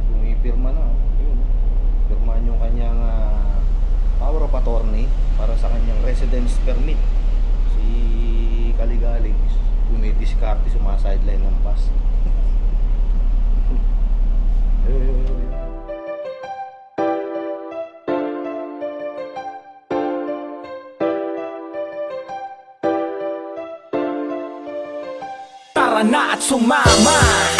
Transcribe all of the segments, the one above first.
kapatid, pumipirma na. Ayun, pirmahan yung kanyang ah, power of attorney para sa kanyang residence permit. Si Kaligalig, tumidiskarte, sumasideline ng bus. Ayun, ayun, ayun. Tara na at sumama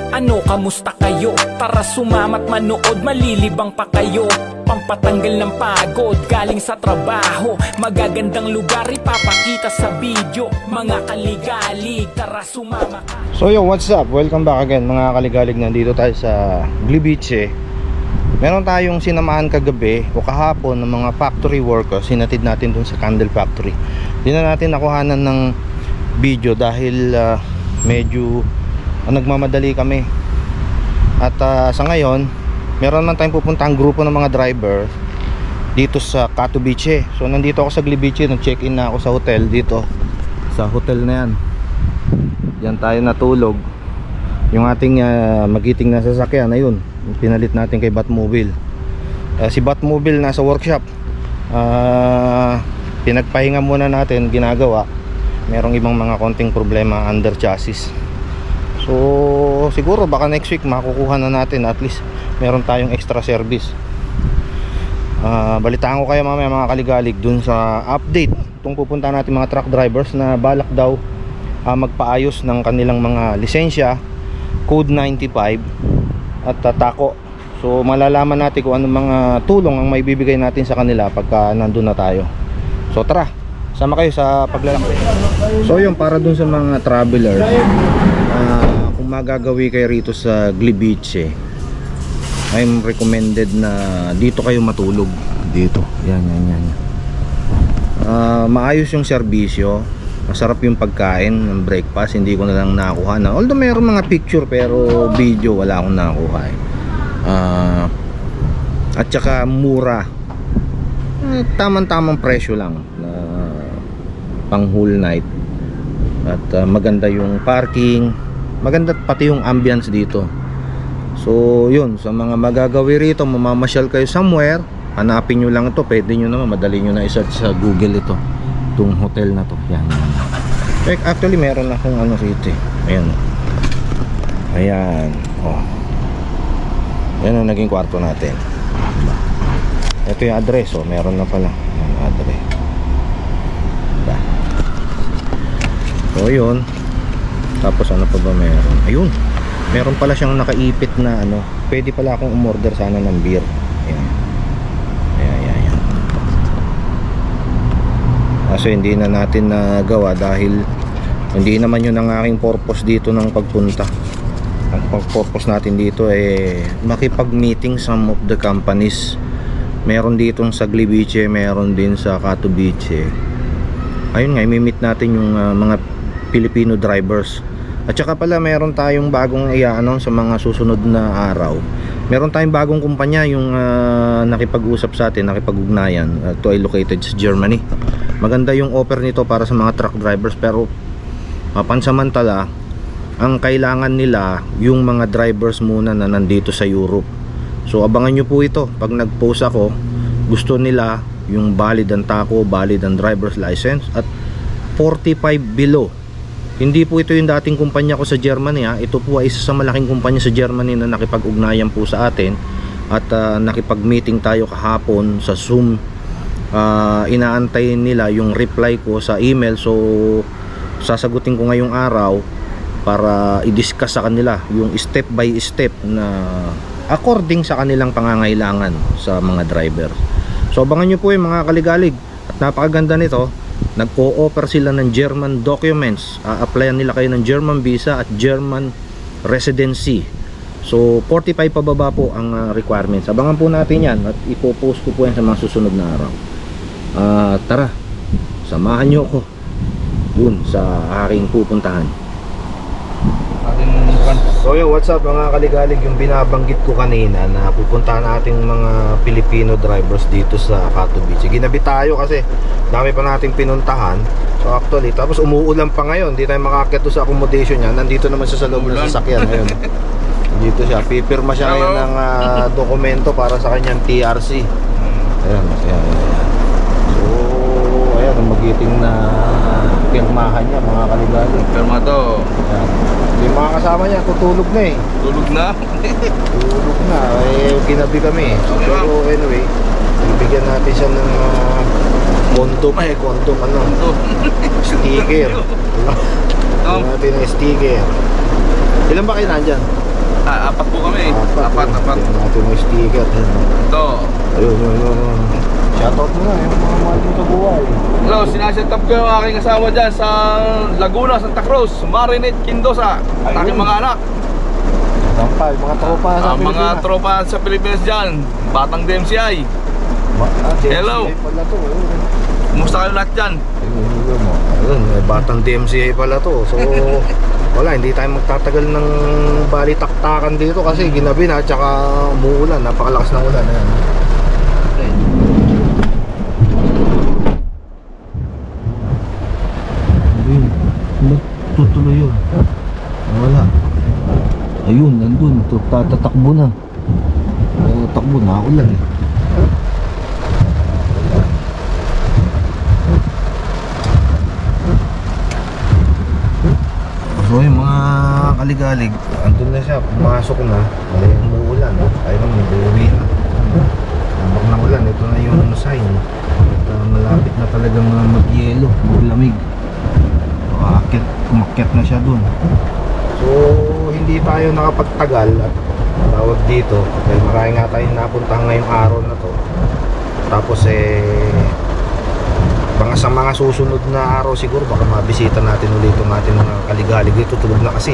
ano, kamusta kayo? Tara sumamat manood, malilibang pa kayo Pampatanggal ng pagod, galing sa trabaho Magagandang lugar, ipapakita sa video Mga kaligalig, tara sumama So yo, what's up? Welcome back again mga kaligalig. Nandito tayo sa Glibiche. Meron tayong sinamahan kagabi o kahapon ng mga factory workers. Sinatid natin dun sa candle factory. Hindi na natin nakuhanan ng video dahil ah, medyo nagmamadali kami. At ah, sa ngayon, meron man tayong pupuntahang grupo ng mga driver dito sa Katowice. So nandito ako sa Glibiche, nag-check-in na ako sa hotel dito. Sa hotel na yan. Yan tayo natulog. Yung ating ah, magiting na sasakyan ayun, pinalit natin kay Batmobile. Ah, si Batmobile nasa workshop. Ah, pinagpahinga muna natin ginagawa. Merong ibang mga konting problema under chassis. So siguro baka next week makukuha na natin at least meron tayong extra service. Ah, balitaan ko kayo mamaya mga kaligalig dun sa update. Tung pupunta natin mga truck drivers na balak daw ah, magpaayos ng kanilang mga lisensya code 95 at tatako. So malalaman natin kung anong mga tulong ang may bibigay natin sa kanila pagka nandun na tayo. So tara sama kayo sa paglalakbay. So yun para dun sa mga travelers. kung magagawi kayo rito sa Glibice I'm recommended na dito kayo matulog. Dito. Yan yan yan. Ah, maayos yung serbisyo. Masarap yung pagkain ng breakfast. Hindi ko na lang nakuha na. Although mayroon mga picture pero video wala akong nakuha eh. Ah, at saka mura. Eh, tamang-tamang presyo lang na pang whole night. At ah, maganda yung parking maganda pati yung ambience dito. So yun sa mga magagawi rito mamamasyal kayo somewhere hanapin nyo lang ito pwede nyo naman madali nyo na isearch sa google ito itong hotel na to. Yan, yan. Eh, actually meron akong ano rito eh. ayan. Ayan. Oh. Yan ang naging kwarto natin. Diba? ito yung address oh. Meron na pala. Yung address. Diba? so yun tapos ano pa ba meron? Ayun. Meron pala siyang nakaipit na ano. Pwede pala akong umorder sana ng beer. Ayan. Ayan ayan, ayan. hindi na natin nagawa dahil hindi naman yun ang aking purpose dito ng pagpunta. Ang purpose natin dito eh makipag meeting some of the companies. Meron dito sa Gliwice meron din sa Katowice. Ayun nga i-meet natin yung ah, mga Filipino drivers at saka pala meron tayong bagong i-ano sa mga susunod na araw. Meron tayong bagong kumpanya yung ah, nakipag-usap sa atin nakipag-ugnayan uh, ay located sa Germany. Maganda yung offer nito para sa mga truck drivers pero uh, pansamantala ang kailangan nila yung mga drivers muna na nandito sa Europe. So abangan nyo po ito. Pag nag-post ako gusto nila yung valid ang tako valid ang driver's license at 45 below hindi po ito yung dating kumpanya ko sa Germany ha. Ito po ay isa sa malaking kumpanya sa Germany na nakipag-ugnayan po sa atin at ah, nakipag-meeting tayo kahapon sa Zoom. Ah, inaantayin nila yung reply ko sa email so sasagutin ko ngayong araw para i-discuss sa kanila yung step by step na according sa kanilang pangangailangan sa mga driver. So abangan nyo po yung mga kaligalig at napakaganda nito nagpo-offer sila ng German documents. A-applyan nila kayo ng German visa at German residency. So 45 pababa po ang ah, requirements. Abangan po natin yan at ipopost ko po yan sa mga susunod na araw. Ah, tara. Samahan nyo ako dun sa aking pupuntahan. So yun, what's up mga kaligalig yung binabanggit ko kanina na pupuntahan natin mga Filipino drivers dito sa Katowice. Ginabi tayo kasi dami pa nating pinuntahan. So actually, tapos umuulan pa ngayon, hindi tayo makakit sa accommodation niya. Nandito naman siya sa loob ng sasakyan ngayon. Dito siya, pipirma siya ngayon ng ah, dokumento para sa kanyang TRC. Ayan, ayan, ayan. So, ayan, ang magiting na pirmahan niya mga kaligalig. Pirma to. Ayan. Yung mga kasama niya, tutulog na eh. Tulog na. Tulog na. Eh, kinabi kami. Okay, Pero anyway, bibigyan natin siya ng uh, kondom. Eh, kondom ano. Sticker. Bibigyan natin ng sticker. Ilan ba kayo nandyan? Ah, apat po kami. Apat, apat. Bibigyan natin ng sticker. Ito. Ayun, yun, yun. Shoutout mo na yung mga mahal mo sa buhay. Hello, sinaset up ko yung aking asawa dyan sa Laguna, Santa Cruz, Marinate, Quindosa. At aking mga anak. Sampal, mga tropa sa Ang mga Pilipinas. tropa sa Pilipinas dyan. Batang DMCI. Ma- ah, Hello. pala to. ayun. Kumusta kayo lahat dyan? Ayun, ayun mo. Ayun, eh, batang DMCA pala to. So, wala, hindi tayo magtatagal ng balitaktakan dito kasi ginabi na, tsaka umuulan, napakalakas ng ulan. Ayan. Ayun, tutuloy yun. Wala. Ayun, tatatakbo na. Tatakbo na, ulan eh. So yung mga kaligalig, andun na siya, pumasok na, ay umuulan, ay naman, uuwi na. Ulan, ito na yung sign. At uh, malapit na talagang uh, mag-yelo, maglamig. So akit, na siya dun. So hindi tayo nakapagtagal at tawag dito, dahil marami nga tayong napuntahan ngayong araw na to. Tapos eh, mga sa mga susunod na araw siguro baka mabisita natin ulit itong ating mga kaligalig. Dito tulog na kasi.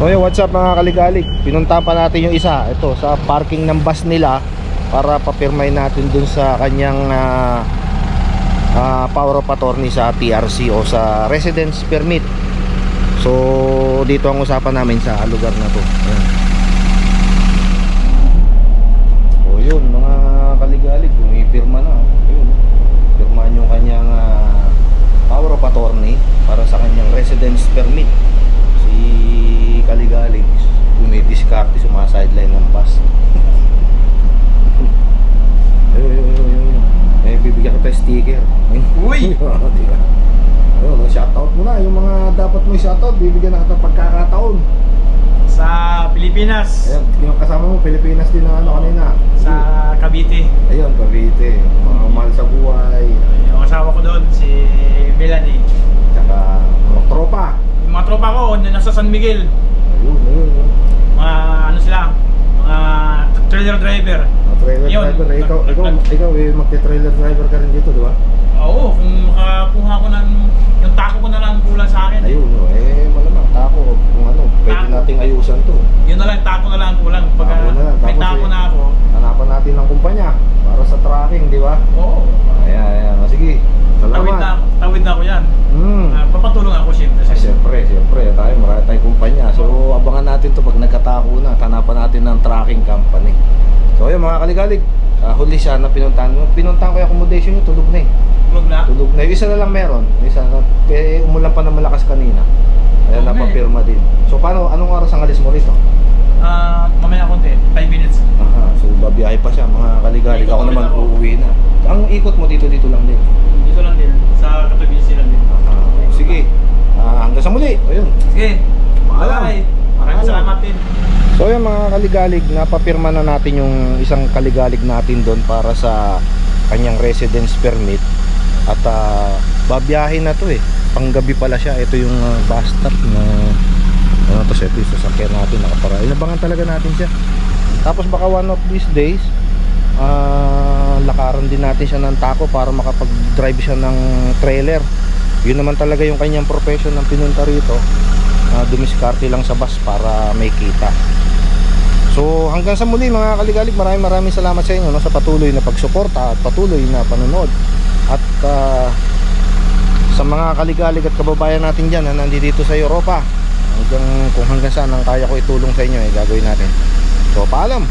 So yun what's up mga kaligalig? Pinuntahan pa natin yung isa. Ito sa parking ng bus nila para papirmay natin dun sa kanyang ah, ah, power of attorney sa TRC o sa residence permit so dito ang usapan namin sa lugar na to Ayan. o yun mga kaligalig pumipirma na oh pirmahan yung kanyang ah, power of attorney para sa kanyang residence permit si Kaligalig dumidiskarte sa mga sideline ng bus ayun ayun ayun ayun eh bibigyan kita sticker Uy! diba? ayun oh, shoutout mo na yung dapat mo shoutout bibigyan na kita pagkakataon sa Pilipinas, ayun yung kasama mo Pilipinas din na ano kanina sa Cavite. ayun Cavite mga mahal sa buhay Yung asawa ko doon, si Melanie. tsaka mga tropa Yung mga tropa ko, nasa San Miguel. ayun ayun ayun Mga ano sila, mga trailer driver. Mga trailer Yun. driver, eh, ikaw, ikaw, ikaw eh, magte-trailer driver ka rin dito, di ba? Oo, kung makakuha ko ng, yung tako ko na lang ang kulang sa akin. Ayun, no, eh, malamang, tako, kung ano, pwede Tako. nating ayusan to. Yun na lang, tako na lang ang kulang. Pag Tako na may tako eh. na ako, Hanapan natin ng kumpanya para sa tracking, di ba? oo. Ayan, ayan, o, sige, Tawid na, salamat. tawid na ako yan. Hmm. Ah, papatulong ako siyempre Ah, siyempre, siyempre, tayo, marami tayong kumpanya. So, abangan natin to pag nagkatako na, at hanapan natin ng tracking company. So, ayun, mga kaligalig, ah, huli siya na pinuntahan mo. Pinuntahan ko yung accommodation nyo, tulog na eh. Tulog na. Tulog na. Yung isa na lang meron. Yung isa na, eh, umulan pa na malakas kanina. Kaya Okay. napapirma din. So paano, anong oras ang alis mo rito? Ah, mamaya konti, 5 minutes. Aha, so babiyahe pa siya, mga kaligalig. Ako naman ako. uuwi na. Ang ikot mo dito, dito lang din. Dito lang din, sa Katowice lang din. Aha, sige. Ah, hanggang sa muli. Ayun. Sige. Paalam. Bye. Maraming salamat din. So yung mga kaligalig, napapirma na natin yung isang kaligalig natin doon para sa kanyang residence permit. At ah, babiyahe na to eh. Panggabi pala siya. Ito yung ah, bus stop na ano to ito yung sasakyan natin nakapara. Inabangan talaga natin siya. Tapos baka one of these days ah, lakaran din natin siya ng tako para makapag-drive siya ng trailer. Yun naman talaga yung kanyang profession ng pinunta rito. Uh, dumiskarte lang sa bus para may kita. So hanggang sa muli mga kaligalig, maraming maraming salamat sa inyo no, sa patuloy na pagsuporta at patuloy na panonood. At ah, sa mga kaligalig at kababayan natin dyan na nandito sa Europa hanggang kung hanggang saan ang kaya ko itulong sa inyo eh gagawin natin. So paalam